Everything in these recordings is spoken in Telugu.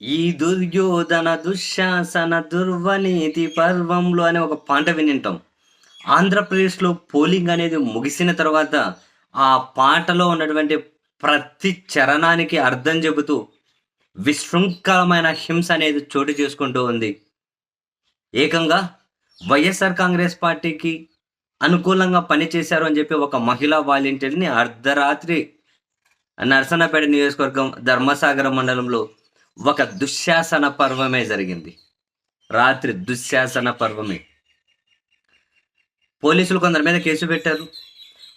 ఈ దుర్యోధన దుశ్శాసన దుర్వనీతి పర్వంలో అనే ఒక పాట వినింటాం. ఆంధ్రప్రదేశ్లో పోలింగ్ అనేది ముగిసిన తర్వాత ఆ పాటలో ఉన్నటువంటి ప్రతి చరణానికి అర్థం చెబుతూ విశృంఖలమైన హింస అనేది చోటు చేసుకుంటూ ఉంది. ఏకంగా వైఎస్ఆర్ కాంగ్రెస్ పార్టీకి అనుకూలంగా పనిచేశారు అని చెప్పి ఒక మహిళా వాలంటీర్ని అర్ధరాత్రి నర్సన్నపేట నియోజకవర్గం ధర్మసాగర మండలంలో ఒక దుశ్శాసన పర్వమే జరిగింది. రాత్రి దుశ్శాసన పర్వమే. పోలీసులు కొందరి మీద కేసు పెట్టారు.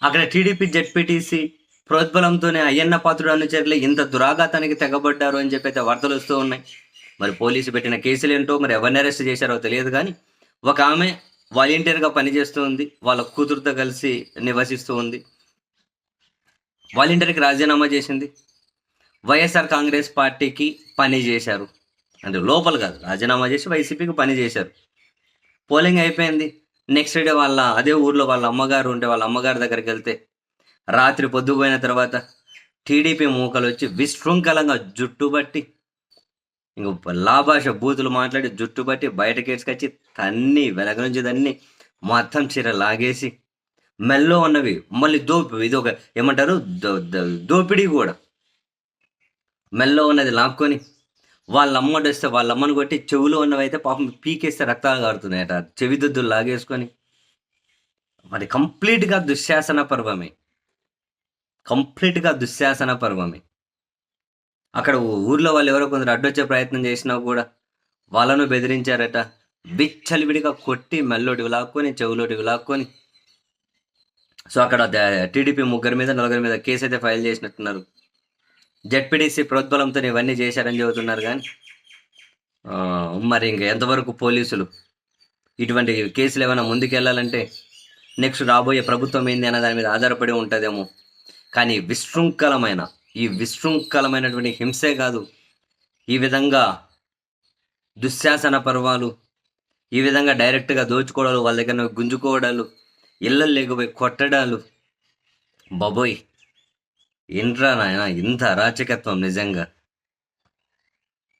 అక్కడ టీడీపీ జెడ్పీటీసీ ప్రోద్బలంతోనే అయ్యన్న పాత్రుడు అనుచరులు ఇంత దురాఘాతానికి తెగబడ్డారు అని చెప్పి అయితే వార్తలు వస్తూ ఉన్నాయి. మరి పోలీసు పెట్టిన కేసులు ఏంటో మరి ఎవరిని అరెస్ట్ చేశారో తెలియదు కానీ ఒక ఆమె వాలంటీర్గా పనిచేస్తూ ఉంది. వాళ్ళ కూతురుతో కలిసి నివసిస్తూ ఉంది. వాలంటీర్కి రాజీనామా చేసింది. వైఎస్ఆర్ కాంగ్రెస్ పార్టీకి పని చేశారు. అంటే లోపల కాదు రాజీనామా చేసి వైసీపీకి పని చేశారు. పోలింగ్ అయిపోయింది. నెక్స్ట్ డే వాళ్ళ అదే ఊర్లో వాళ్ళ అమ్మగారు ఉంటే వాళ్ళ అమ్మగారి దగ్గరికి వెళ్తే రాత్రి పొద్దుపోయిన తర్వాత టీడీపీ మూకలు వచ్చి విశృంఖలంగా జుట్టుబట్టి ఇంక లాభాష బూతులు మాట్లాడి జుట్టు బట్టి బయటకి వేసుకొచ్చి తన్ని వెనక నుంచి దాన్ని మొత్తం చీర లాగేసి మెల్లో ఉన్నవి మళ్ళీ దోపి ఇది ఒక ఏమంటారు దో- దోపిడీ కూడా. మెల్లో ఉన్నది లాక్కొని వాళ్ళ అమ్మడు వస్తే వాళ్ళ అమ్మను కొట్టి చెవులో ఉన్నవైతే పాపం పీకేస్తే రక్తాలు కారుతున్నాయట. చెవిదుద్దులు లాగేసుకొని. మరి కంప్లీట్గా దుశ్శాసన పర్వమే. కంప్లీట్గా దుశ్శాసన పర్వమే. అక్కడ ఊర్లో వాళ్ళు ఎవరో కొందరు అడ్డొచ్చే ప్రయత్నం చేసినా కూడా వాళ్ళను బెదిరించారట. బిచ్చలివిడిగా కొట్టి మెల్లోటి లాక్కొని చెవులోటి లాక్కొని. సో అక్కడ టీడీపీ ముగ్గురి మీద నలుగురి మీద కేసు అయితే ఫైల్ చేసినట్టున్నారు. జెడ్పీడీసీ ప్రోద్బలంతో ఇవన్నీ చేశారని చెబుతున్నారు కానీ మరి ఇంకా ఎంతవరకు పోలీసులు ఇటువంటి కేసులు ఏమైనా ముందుకెళ్ళాలంటే నెక్స్ట్ రాబోయే ప్రభుత్వం ఏంది అన్న దాని మీద ఆధారపడి ఉంటుందేమో. కానీ విశృంఖలమైన ఈ విశృంఖలమైనటువంటి హింసే కాదు. ఈ విధంగా దుశ్శాసన పర్వాలు ఈ విధంగా డైరెక్ట్గా దోచుకోవడాలు వాళ్ళ దగ్గర గుంజుకోవడాలు ఇళ్ళలు లేకపోయి కొట్టడాలు బాబోయ్. ఏంట్రా నాయన ఇంత అరాచకత్వం నిజంగా?